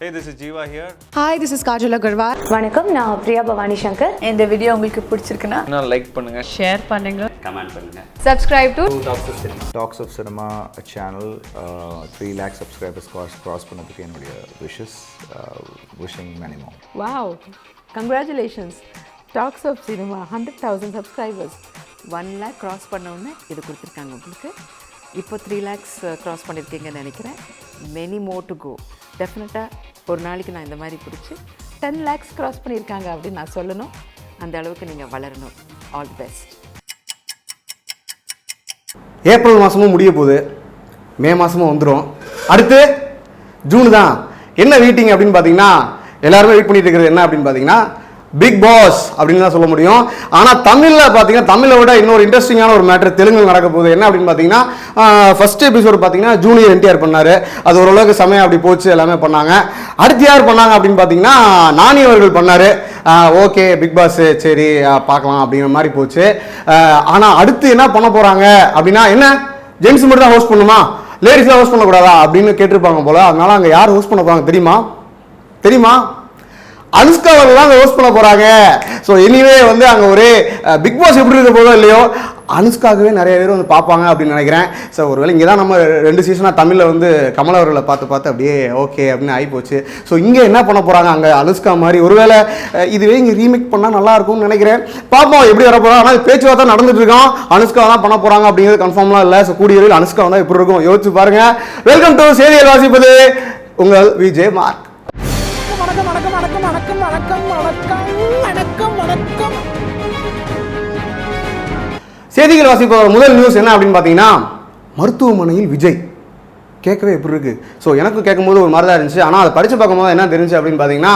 Hey, this is Jiva here. Hi, this is Kajal Agarwal. வணக்கம் நான் பிரியா பவானி சங்கர் இந்த video உங்களுக்கு பிடிச்சிருக்குன்னா நான் லைக் பண்ணுங்க. ஷேர் பண்ணுங்க. கமெண்ட் பண்ணுங்கள் subscribe to talks of cinema channel three lakh subscribers cross cross பண்ணதுக்கு என்னுடைய wishes wishing many more wow congratulations talks of cinema hundred thousand subscribers one lakh cross உடனே இது கொடுத்துருக்காங்க உங்களுக்கு. இப்போ த்ரீ லேக்ஸ் க்ராஸ் பண்ணியிருக்கீங்கன்னு நினைக்கிறேன். மெனி மோர் டு கோ டெஃபினட்டாக ஒரு நாளைக்கு நான் இந்த மாதிரி பிடிச்சி டென் லேக்ஸ் க்ராஸ் பண்ணியிருக்காங்க அப்படின்னு நான் சொல்லணும். அந்த அளவுக்கு நீங்கள் வளரணும். ஆல் தி பெஸ்ட் ஏப்ரல் மாதமும் முடிய போகுது. மே மாதமும் வந்துடும் அடுத்து ஜூன் தான். என்ன வெயிட்டிங் அப்படின்னு பார்த்தீங்கன்னா எல்லாருமே வெயிட் பண்ணிட்டு இருக்கிறது என்ன அப்படின்னு பார்த்தீங்கன்னா பிக் பாஸ் அப்படின்னு தான் சொல்ல முடியும். ஆனால் தமிழில் பார்த்தீங்கன்னா தமிழை விட இன்னொரு இன்ட்ரெஸ்டிங்கான ஒரு மேட்ரு தெலுங்கு நடக்க போகுது. என்ன அப்படின்னு பார்த்தீங்கன்னா ஃபர்ஸ்ட் எபிசோடு பார்த்தீங்கன்னா ஜூனியர் என்டிஆர் பண்ணார். அது ஓரளவுக்கு சமயம் அப்படி போச்சு எல்லாமே பண்ணாங்க. அடுத்து யார் பண்ணாங்க அப்படின்னு பார்த்தீங்கன்னா நானி அவர்கள் பண்ணார். ஓகே பிக் பாஸ் சரி பார்க்கலாம் அப்படிங்கிற மாதிரி போச்சு. ஆனால் அடுத்து என்ன பண்ண போகிறாங்க அப்படின்னா என்ன? ஜென்ஸ் மட்டும் தான் ஹோஸ்ட் பண்ணுமா? லேடிஸ்லாம் ஹோஸ்ட் பண்ணக்கூடாதா? அப்படின்னு கேட்டிருப்பாங்க போல. அதனால அங்கே யார் ஹோஸ்ட் பண்ண போகிறாங்க தெரியுமா? தெரியுமா? அனுஷ்காவை தான் ஹோஸ்ட் பண்ண போகிறாங்க ஸோ எனிவே வந்து அங்கே ஒரு பிக் பாஸ் எப்படி இருக்க போதோ இல்லையோ அனுஷ்காகவே நிறைய பேர் வந்து பார்ப்பாங்க அப்படின்னு நினைக்கிறேன். ஸோ ஒருவேளை இங்கே தான் நம்ம ரெண்டு சீசனாக தமிழில் வந்து கமல் அவர்களை பார்த்து பார்த்து அப்படியே ஓகே அப்படின்னு ஆகிப்போச்சு ஸோ இங்கே என்ன பண்ண போகிறாங்க அங்கே அனுஷ்கா மாதிரி? ஒருவேளை இதுவே இங்கே ரீமேக் பண்ணால் நல்லா இருக்கும்னு நினைக்கிறேன். பார்ப்போம் எப்படி வர போகிறோம் ஆனால் பேச்சுவார்த்தை நடந்துட்டு இருக்கோம். அனுஷ்கா தான் பண்ண போகிறாங்க அப்படிங்கிறது கன்ஃபார்ம்லாம் இல்லை. ஸோ கூடிய அனுஷ்கா தான் எப்படி இருக்கும்? யோசிச்சு பாருங்கள் வெல்கம் டு செய்திகள் வாசிப்பது உங்கள் விஜய் மார்க். வணக்கம் வணக்கம் வணக்கம் வணக்கம் வணக்கம். செய்திகள் வாசிப்பவர் முதல் நியூஸ் என்ன அப்படின்னு பார்த்தீங்கன்னா மருத்துவமனையில் விஜய். கேட்கவே எப்படி இருக்குது ஸோ எனக்கும் கேட்கும்போது ஒரு மாதிரி தான் இருந்துச்சு. ஆனால் அதை படித்து பார்க்கும்போது என்ன தெரிஞ்சு அப்படின்னு பார்த்தீங்கன்னா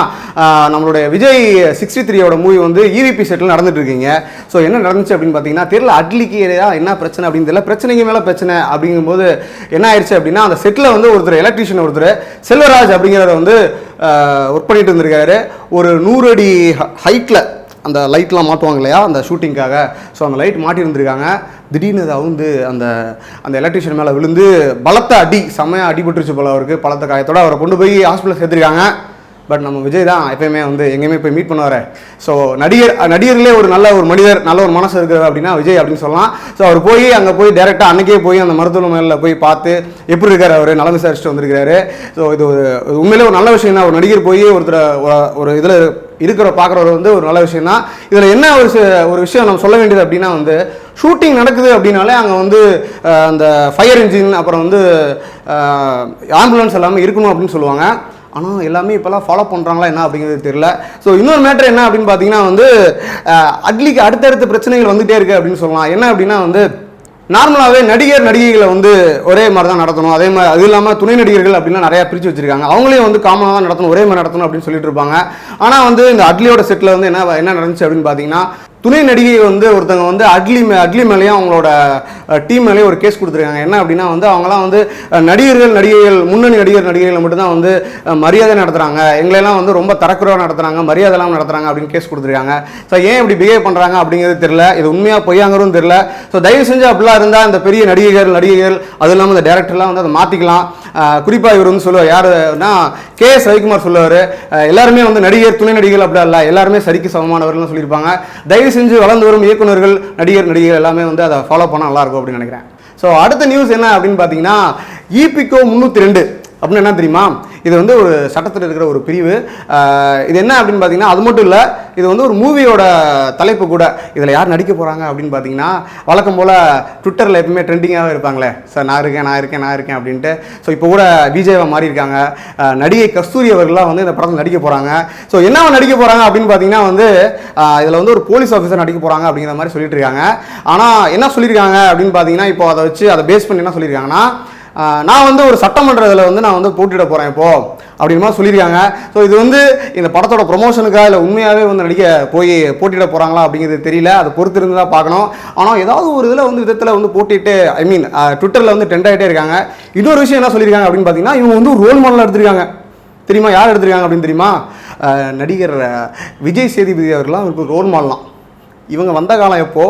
நம்மளுடைய விஜய் சிக்ஸ்டி த்ரீயோட மூவி வந்து இவிபி செட்டில் நடந்துட்டு இருக்கீங்க. ஸோ என்ன நடந்துச்சு அப்படின்னு பார்த்தீங்கன்னா தெரியல அட்லிக்கு ஏரியா என்ன பிரச்சனை அப்படின்னு தெரியல. பிரச்சனைக்கு மேலே பிரச்சனை அப்படிங்கும்போது என்ன ஆயிடுச்சு அப்படின்னா அந்த செட்டில் வந்து ஒருத்தர் எலக்ட்ரீஷியன் ஒருத்தர் செல்வராஜ் அப்படிங்கிறத வந்து ஒர்க் பண்ணிட்டு இருந்திருக்காரு. ஒரு நூறு அடி ஹைட்டில் அந்த லைட்லாம் மாட்டுவாங்க இல்லையா? அந்த ஷூட்டிங்க்காக ஸோ அந்த லைட் மாட்டியிருந்திருக்காங்க திடீர்னு அதை வந்து அந்த அந்த எலக்ட்ரிஷியன் மேலே விழுந்து பலத்த அடி செம்மையாக அடிபட்டுருச்சு போல அவருக்கு பலத்த காயத்தோடு அவரை கொண்டு போய் ஹாஸ்பிட்டல் சேர்த்துருக்காங்க. பட் நம்ம விஜய் தான் எப்பயுமே வந்து எங்கேயுமே போய் மீட் பண்ணுவார். ஸோ நடிகர் நடிகர்களே ஒரு நல்ல ஒரு மனிதர் நல்ல ஒரு மனசு இருக்கிறது அப்படின்னா விஜய் அப்படின்னு சொல்லலாம். ஸோ அவர் போய் அங்கே போய் டேரெக்டாக அன்றைக்கே போய் அந்த மருத்துவமனையில் போய் பார்த்து எப்படி இருக்கார் அவர் நலம் விசாரிச்சுட்டு வந்திருக்காரு ஸோ இது ஒரு உண்மையிலே ஒரு நல்ல விஷயம் தான் ஒரு நடிகர் போய் ஒருத்தர் ஒரு இதில் இருக்கிற பார்க்குறவர் வந்து ஒரு நல்ல விஷயம் தான் இதில் என்ன ஒரு ஒரு விஷயம் நம்ம சொல்ல வேண்டியது அப்படின்னா வந்து ஷூட்டிங் நடக்குது அப்படின்னாலே அங்கே வந்து அந்த ஃபயர் இன்ஜின் அப்புறம் வந்து ஆம்புலன்ஸ் எல்லாமே இருக்கணும் அப்படின்னு சொல்லுவாங்க. ஆனால் எல்லாமே இப்போல்லாம் ஃபாலோ பண்ணுறாங்களா என்ன அப்படிங்கிறது தெரியல. ஸோ இன்னொரு மேட்ரு என்ன அப்படின்னு பார்த்தீங்கன்னா வந்து அட்லிக்கு அடுத்தடுத்த பிரச்சனைகள் வந்துகிட்டே இருக்குது அப்படின்னு சொல்லலாம். என்ன அப்படின்னா வந்து நார்மலாகவே நடிகர் நடிகைகளை வந்து ஒரே மாதிரி தான் நடத்தணும். அதே மாதிரி அது இல்லாமல் துணை நடிகர்கள் அப்படிலாம் நிறையா பிரித்து வச்சிருக்காங்க. அவங்களையும் வந்து காமனாக தான் நடத்தணும் ஒரே மாதிரி நடத்தணும் அப்படின்னு சொல்லிட்டு இருப்பாங்க. ஆனால் வந்து இந்த அட்லியோட செட்டில் வந்து என்ன என்ன நடந்துச்சு அப்படின்னு பார்த்தீங்கன்னா துணை நடிகை வந்து ஒருத்தவங்க வந்து அட்லி மே அட்லி மேலேயும் அவங்களோட டீம் மேலேயும் ஒரு கேஸ் கொடுத்துருக்காங்க. என்ன அப்படின்னா வந்து அவங்களாம் வந்து நடிகர்கள் நடிகைகள் முன்னணி நடிகர் நடிகைகளை மட்டும்தான் வந்து மரியாதை நடத்துகிறாங்க எங்களெல்லாம் வந்து ரொம்ப தரக்குறவாக நடத்துகிறாங்க மரியாதை இல்லாமல் நடத்துகிறாங்க அப்படின்னு கேஸ் கொடுத்துருக்காங்க. ஸோ ஏன் இப்படி பிஹேவ் பண்ணுறாங்க அப்படிங்கிறது தெரில இது உண்மையாக பொய்யாங்கிறதும் தெரில ஸோ தயவு செஞ்சு அப்படிலாம் இருந்தால் இந்த பெரிய நடிகைகள் நடிகைகள் அதுவும் இல்லாமல் இந்த டேரக்டர்லாம் வந்து அதை மாற்றிக்கலாம் குறிப்பாக இவர் வந்து சொல்லுவார் யாருன்னா கே எஸ் ரவிக்குமார் சொல்லுவார் எல்லாருமே வந்து நடிகர் துணை நடிகர்கள் அப்படி இல்லை எல்லாருமே சரிக்கு சமமானவர்கள்னு சொல்லியிருப்பாங்க. தயவு செஞ்சு வளர்ந்து வரும் இயக்குனர்கள் நடிகர் நடிகர் எல்லாமே வந்து அதை ஃபாலோ பண்ணால் நல்லாயிருக்கும் அப்படின்னு நினைக்கிறேன். ஸோ அடுத்த நியூஸ் என்ன அப்படின்னு பார்த்தீங்கன்னா ஈபிகோ முந்நூற்றி ரெண்டு அப்படின்னு என்ன தெரியுமா? இது வந்து ஒரு சட்டத்தில் இருக்கிற ஒரு பிரிவு. இது என்ன அப்படின்னு பார்த்தீங்கன்னா அது மட்டும் இல்லை இது வந்து ஒரு மூவியோட தலைப்பு கூட. இதில் யார் நடிக்க போகிறாங்க அப்படின்னு பார்த்தீங்கன்னா வழக்கம் போல் ட்விட்டரில் எப்பவுமே ட்ரெண்டிங்காகவே இருப்பாங்களே. சார் நான் இருக்கேன் நான் இருக்கேன் நான் இருக்கேன் அப்படின்ட்டு. ஸோ இப்போ கூட விஜயவா மாறி இருக்காங்க. நடிகை கஸ்தூரி அவர்கள்லாம் வந்து இந்த படத்தில் நடிக்க போகிறாங்க ஸோ என்ன நடிக்க போகிறாங்க அப்படின்னு பார்த்தீங்கன்னா வந்து இதில் வந்து ஒரு போலீஸ் ஆஃபீஸர் நடிக்க போகிறாங்க அப்படிங்கிற மாதிரி சொல்லிட்டு இருக்காங்க. ஆனால் என்ன சொல்லியிருக்காங்க அப்படின்னு பார்த்தீங்கன்னா இப்போ அதை வச்சு அதை பேஸ் பண்ணி என்ன சொல்லியிருக்காங்கன்னா நான் வந்து ஒரு சட்டமன்றத்தில் வந்து நான் வந்து போட்டியிட போகிறேன் இப்போது அப்படின்னு சொல்லியிருக்காங்க. ஸோ இது வந்து இந்த படத்தோட ப்ரொமோஷனுக்காக இல்லை உண்மையாகவே வந்து நடிக்க போய் போட்டியிட போகிறாங்களா அப்படிங்கிறது தெரியல. அதை பொறுத்து இருந்து தான் பார்க்கணும். ஆனால் ஏதாவது ஒரு இதில் வந்து விதத்தில் வந்து போட்டிட்டு ஐ மீன் ட்விட்டரில் வந்து ட்ரெண்ட் ஆகிட்டே இருக்காங்க. இன்னொரு விஷயம் என்ன சொல்லியிருக்காங்க அப்படின்னு பார்த்தீங்கன்னா இவங்க வந்து ஒரு ரோல் மாடலாக எடுத்திருக்காங்க. தெரியுமா? யார் எடுத்திருக்காங்க அப்படின்னு தெரியுமா? நடிகர் விஜய் சேதுபதி அவர்கள்லாம் அவருக்கு ரோல் மாடலாம் இவங்க வந்த காலம் எப்போ?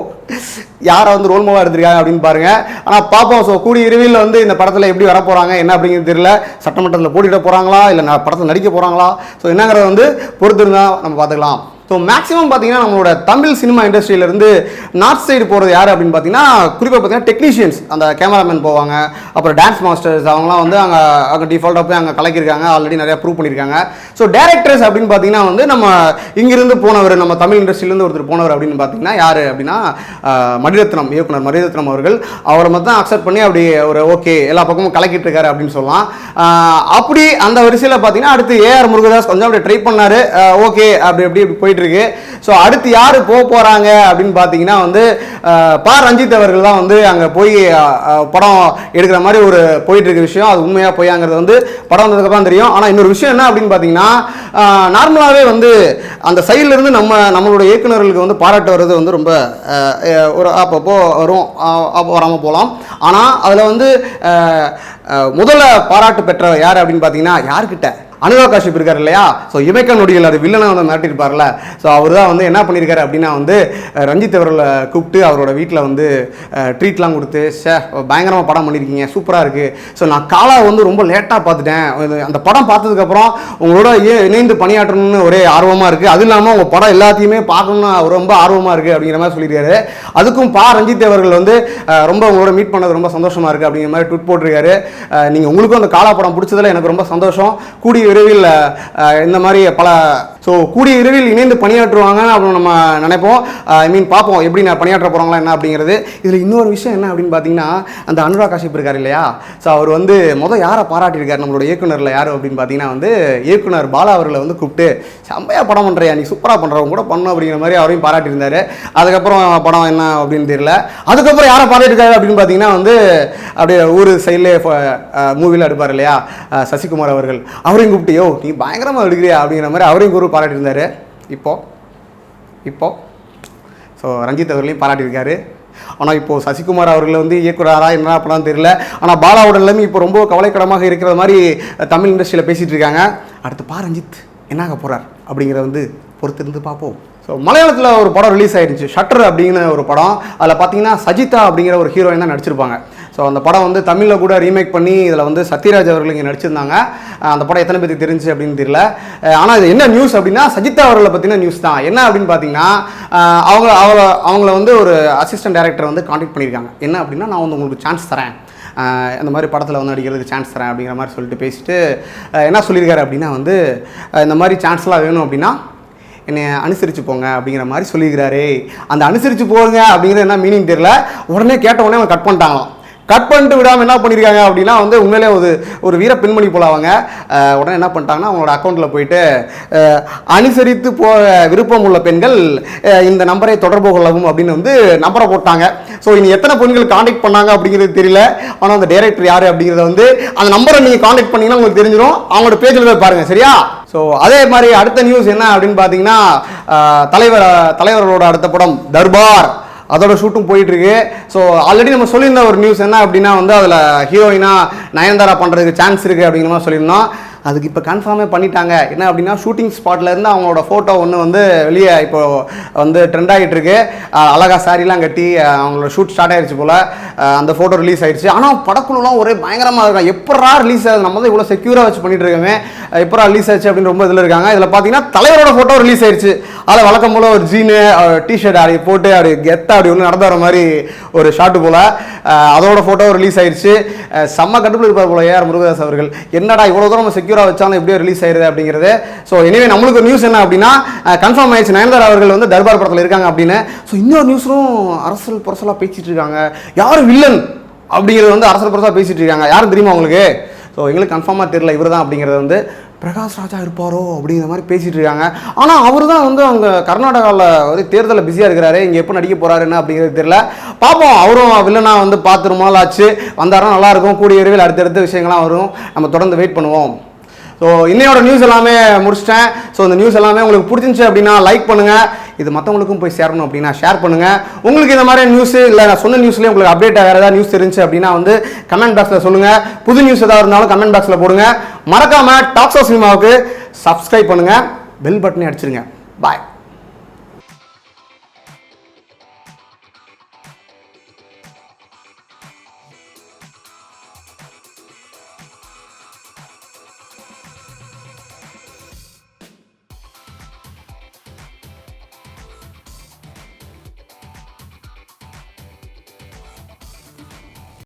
யாரை வந்து ரோல் மாவாக எடுத்திருக்காங்க அப்படின்னு பாருங்க. ஆனால் பார்ப்போம் ஸோ கூடிய விரைவில் வந்து இந்த படத்தில் எப்படி வர போகிறாங்க என்ன அப்படிங்கிறது தெரியல. சட்டமன்றத்தில் போட்டியிட போகிறாங்களா இல்லை படத்தில் நடிக்க போகிறாங்களா ஸோ என்னங்கிறத வந்து பொறுத்து இருந்தால் நம்ம பார்த்துக்கலாம். ஸோ மேக்ஸிமம் பார்த்தீங்கன்னா நம்மளோட தமிழ் சினிமா இண்டஸ்ட்ரியிலேருந்து நார்த் சைடு போகிறது யார் அப்படின்னு பார்த்தீங்கன்னா குறிப்பாக பார்த்தீங்கன்னா டெக்னீஷியன்ஸ் அந்த கேமராமேன் போவாங்க. அப்புறம் டான்ஸ் மாஸ்டர்ஸ் அவங்களாம் வந்து அங்கே அங்கே டிஃபால்ட்டாக போய் அங்கே கலக்கியிருக்காங்க. ஆல்ரெடி நிறையா ப்ரூவ் பண்ணியிருக்காங்க. ஸோ டேரக்டர்ஸ் அப்படின்னு பார்த்தீங்கன்னா வந்து நம்ம இங்கிருந்து போனவர் நம்ம தமிழ் இண்டஸ்ட்ரியிலேருந்து ஒருத்தர் போனவர் அப்படின்னு பார்த்தீங்கன்னா யார் அப்படின்னா மணிரத்னம் இயக்குனர் மணிரத்னம் அவர்கள். அவரை மட்டும் அக்செப்ட் பண்ணி அப்படி ஒரு ஓகே எல்லா பக்கமும் கலக்கிட்டு இருக்காரு அப்படின்னு சொல்லலாம். அப்படி அந்த வரிசையில் பார்த்தீங்கன்னா அடுத்து ஏஆர் முருகதாஸ் கொஞ்சம் அப்படி ட்ரை பண்ணார். ஓகே அப்படி அப்படி போய் போயிட்டு இருக்கு ஸோ அடுத்து யார் போக போகிறாங்க அப்படின்னு பார்த்தீங்கன்னா வந்து பா ரஞ்சித் அவர்கள் தான் வந்து அங்கே போய் படம் எடுக்கிற மாதிரி ஒரு போயிட்டு இருக்க விஷயம். அது உண்மையாக பொய்யாங்கிறது வந்து படம் வந்ததுக்கப்புறம் தெரியும். ஆனால் இன்னொரு விஷயம் என்ன அப்படின்னு பார்த்தீங்கன்னா நார்மலாகவே வந்து அந்த சைட்லேருந்து நம்ம நம்மளோட இயக்குனர்களுக்கு வந்து பாராட்டு வர்றது வந்து ரொம்ப ஒரு அப்பப்போ வரும். அப்போ வராமல் போகலாம் ஆனால் அதில் வந்து முதல்ல பாராட்டு பெற்ற யார் அப்படின்னு பார்த்தீங்கன்னா யார்கிட்ட அனுராக் காஷ்யப் இருக்கார் இல்லையா? ஸோ இமைக்க நொடிகள் அது வில்லனை வந்து மாட்டிருப்பார்ல ஸோ அவர் தான் வந்து என்ன பண்ணியிருக்காரு அப்படின்னா வந்து ரஞ்சித் அவர்களை கூப்பிட்டு அவரோட வீட்டில் வந்து ட்ரீட்லாம் கொடுத்து சே பயங்கரமாக படம் பண்ணியிருக்கீங்க சூப்பராக இருக்குது ஸோ நான் காலா வந்து ரொம்ப லேட்டாக பார்த்துட்டேன். அந்த படம் பார்த்ததுக்கப்புறம் உங்களோட இ- இணைந்து பணியாற்றணும்னு ஒரே ஆர்வமாக இருக்குது அது இல்லாமல் உங்கள் படம் எல்லாத்தையுமே பார்க்கணும்னு ரொம்ப ஆர்வமாக இருக்குது அப்படிங்கிற மாதிரி சொல்லியிருக்காரு. அதுக்கும் பா. ரஞ்சித் அவர்கள் வந்து ரொம்ப உங்களோட மீட் பண்ணது ரொம்ப சந்தோஷமாக இருக்குது அப்படிங்கிற மாதிரி ட்விட் போட்டிருக்காரு. நீங்கள் உங்களுக்கும் அந்த காலா படம் பிடிச்சதில் எனக்கு ரொம்ப சந்தோஷம். கூடிய விரைவில் இந்த மாதிரி பல ஸோ கூடிய விரைவில் இணைந்து பணியாற்றுவாங்க அப்படின்னு நம்ம நினைப்போம். ஐ மீன் பார்ப்போம். எப்படி நான் பணியாற்ற போகிறாங்களா என்ன அப்படிங்கிறது. இதில் இன்னொரு விஷயம் என்ன அப்படின்னு பார்த்தீங்கன்னா அந்த அனுராக் காஷ்யப் இருக்கார் இல்லையா? ஸோ அவர் வந்து மொதல் யாரை பாராட்டியிருக்காரு? நம்மளோட இயக்குனரில் யார் அப்படின்னு பார்த்தீங்கன்னா வந்து இயக்குனர் பாலா அவர்களை வந்து கூப்பிட்டு செம்மையாக படம் பண்ணுறியா நீ சூப்பராக பண்ணுறவங்க கூட பண்ணும் அப்படிங்கிற மாதிரி அவரையும் பாராட்டியிருந்தாரு. அதுக்கப்புறம் படம் என்ன அப்படின்னு தெரியல. அதுக்கப்புறம் யாரை பாராட்டியிருக்காரு அப்படின்னு பார்த்தீங்கன்னா வந்து அப்படியே ஊர் சைட்லேயே மூவியில் எடுப்பார் இல்லையா? சசிகுமார் அவர்கள். அவரையும் கூப்பிட்டியோ நீ பயங்கரமாக எடுக்கிறியா? அப்படிங்கிற மாதிரி அவரையும் குரு பாராட்டியிருந்தாரு. இப்போ இப்போ ஸோ ரஞ்சித் அவர்களையும் பாராட்டியிருக்காரு. ஆனால் இப்போது சசிகுமார் அவர்கள் வந்து இயக்குறாரா என்ன பண்ணலாம் தெரியல. ஆனால் பாலாவோட நிலைமை இப்போ ரொம்ப கவலைக்கிடமாக இருக்கிற மாதிரி தமிழ் இண்டஸ்ட்ரியில் பேசிகிட்டு இருக்காங்க. அடுத்து பா ரஞ்சித் என்னாக போகிறார் அப்படிங்கிறத வந்து பொறுத்திருந்து பார்ப்போம். ஸோ மலையாளத்தில் ஒரு படம் ரிலீஸ் ஆயிடுச்சு ஷட்டர் அப்படிங்கிற ஒரு படம். அதில் பார்த்தீங்கன்னா சஜிதா அப்படிங்கிற ஒரு ஹீரோயின் தான் நடிச்சிருப்பாங்க. ஸோ அந்த படம் வந்து தமிழில் கூட ரீமேக் பண்ணி இதில் வந்து சத்யராஜ் அவர்கள் இங்கே நடிச்சிருந்தாங்க. அந்த படம் எத்தனை பேருக்கு தெரிஞ்சு அப்படின்னு தெரியல. ஆனால் இது என்ன நியூஸ் அப்படின்னா சஜிதா அவர்களை பற்றின நியூஸ் தான். என்ன அப்படின்னு பார்த்தீங்கன்னா அவங்க அவங்கள அவங்கள வந்து ஒரு அசிஸ்டன்ட் டைரக்டர் வந்து காண்டாக்ட் பண்ணியிருக்காங்க. என்ன அப்படின்னா நான் வந்து உங்களுக்கு சான்ஸ் தரேன். இந்த மாதிரி படத்தில் வந்து நடிக்கிறதுக்கு சான்ஸ் தரேன் அப்படிங்கிற மாதிரி சொல்லிட்டு பேசிட்டு என்ன சொல்லியிருக்காரு அப்படின்னா வந்து இந்த மாதிரி சான்ஸ்லாம் வேணும் அப்படின்னா என்னை அனுசரித்து போங்க அப்படிங்கிற மாதிரி சொல்லியிருக்கிறாரே. அந்த அனுசரித்து போங்க அப்படிங்கிறது என்ன மீனிங் தெரியல. உடனே கேட்ட உடனே அவங்க கட் பண்ணிட்டாங்களாம். கட் பண்ணிட்டு விடாமல் என்ன பண்ணியிருக்காங்க அப்படின்னா வந்து உண்மையிலே ஒரு ஒரு வீர பெண்மணி போல அவங்க. உடனே என்ன பண்ணிட்டாங்கன்னா அவங்களோட அக்கௌண்ட்டில் போயிட்டு அனுசரித்து போக விருப்பம் உள்ள பெண்கள் இந்த நம்பரை தொடர்பு கொள்ளவும் அப்படின்னு வந்து நம்பரை போட்டாங்க. ஸோ இனி எத்தனை பெண்கள் காண்டாக்ட் பண்ணாங்க அப்படிங்கிறது தெரியல. ஆனால் அந்த டைரக்டர் யார் அப்படிங்கிறத வந்து அந்த நம்பரை நீங்கள் காண்டாக்ட் பண்ணிங்கன்னா உங்களுக்கு தெரிஞ்சிடும் அவங்களோட பேஜில் போய் பாருங்கள் சரியா? ஸோ அதே மாதிரி அடுத்த நியூஸ் என்ன அப்படின்னு பார்த்தீங்கன்னா தலைவர் தலைவர்களோட அடுத்த படம் தர்பார். அதோட ஷூட்டும் போயிட்டுருக்கு. ஸோ ஆல்ரெடி நம்ம சொல்லியிருந்த ஒரு நியூஸ் என்ன அப்படின்னா வந்து அதில் ஹீரோயினாக நயன்தாரா பண்ணுறதுக்கு சான்ஸ் இருக்குது அப்படிங்கிற மாதிரி சொல்லியிருந்தோம். அதுக்கு இப்போ கன்ஃபார்மே பண்ணிட்டாங்க. என்ன அப்படின்னா ஷூட்டிங் ஸ்பாட்லேருந்து அவங்களோட ஃபோட்டோ ஒன்று வந்து வெளியே இப்போ வந்து ட்ரெண்ட் ஆகிட்டு இருக்கு. அழகா சாரிலாம் கட்டி அவங்களோட ஷூட் ஸ்டார்ட் ஆயிடுச்சு போல். அந்த ஃபோட்டோ ரிலீஸ் ஆயிடுச்சு ஆனால் படக்குழுலாம் ஒரே பயங்கரமாக இருக்கும் எப்படா ரிலீஸ் ஆகுது? நம்ம தான் இவ்வளோ செக்யூராக வச்சு பண்ணிட்டு இருக்கோமே. எப்படா ரிலீஸ் ஆச்சு அப்படின்னு ரொம்ப இதில் இருக்காங்க. இதில் பார்த்தீங்கன்னா தலைவரோட ஃபோட்டோ ரிலீஸ் ஆயிடுச்சு அதில் வழக்கம் போல் ஒரு ஜீனு டிஷர்ட் அப்படி போட்டு அப்படி கெத்தா அப்படி ஒன்று நடந்து வர மாதிரி ஒரு ஷாட்டு போல். அதோட ஃபோட்டோ ரிலீஸ் ஆயிடுச்சு செம்ம கட்டுப்பில் இருப்பார் போல ஏஆர் முருகதாஸ் அவர்கள். என்னடா இவ்வளோ தூரம் நம்ம செக்யூராக வச்சாலும் எப்படியோ ரிலீஸ் ஆயிருது அப்படிங்கிறது. ஸோ எனவே நம்மளுக்கு நியூஸ் என்ன அப்படின்னா கன்ஃபார்ம் ஆயிடுச்சு. நயன்தாரா அவர்கள் வந்து தர்பார் படத்தில் இருக்காங்க அப்படின்னு. ஸோ இன்னொரு நியூஸும் அரசல் புரசலாக பேசிட்டு இருக்காங்க. யார் வில்லன் அப்படிங்கிறது வந்து அரசல் புரசலாக பேசிட்டு இருக்காங்க. யாரும் தெரியுமா உங்களுக்கு? ஸோ எங்களுக்கு கன்ஃபார்மாக தெரியல இவர் தான் அப்படிங்கிறது வந்து. பிரகாஷ் ராஜா இருப்பாரோ அப்படிங்கிற மாதிரி பேசிட்டு இருக்காங்க. ஆனால் அவர் தான் வந்து அங்கே கர்நாடகாவில் வந்து தேர்தலில் பிஸியாக இருக்கிறாரு. இங்கே எப்போ நடிக்க போறாரு என்ன அப்படிங்கிறது தெரியல. பார்ப்போம் அவரும் வில்லனா வந்து பார்த்து ரொம்ப நாள் ஆச்சு. வந்தாருன்னா நல்லா இருக்கும். கூடிய விரைவில் அடுத்தடுத்த விஷயங்கள்லாம் வரும். நம்ம தொடர்ந்து வெயிட் பண்ணுவோம். ஸோ இன்னையோட நியூஸ் எல்லாமே முடிச்சிட்டேன். ஸோ இந்த நியூஸ் எல்லாமே உங்களுக்கு பிடிச்சிருந்துச்சு அப்படின்னா லைக் பண்ணுங்கள் இது மற்றவங்களுக்கும் போய் சேரணும் அப்படின்னா ஷேர் பண்ணுங்கள் உங்களுக்கு இந்த மாதிரி நியூஸ் இல்லை நான் சொன்ன நியூஸ்லேயே உங்களுக்கு அப்டேட் வேறு ஏதாவது நியூஸ் தெரிஞ்சு அப்படின்னா வந்து கமெண்ட் பாக்ஸில் சொல்லுங்கள் புது நியூஸ் ஏதாவது இருந்தாலும் கமெண்ட் பாக்ஸில் போடுங்க. மறக்காமல் டாப்ஸ் ஆஃப் சினிமாவுக்கு சப்ஸ்கிரைப் பண்ணுங்கள் பெல் பட்டனே அடிச்சிருங்க. பாய்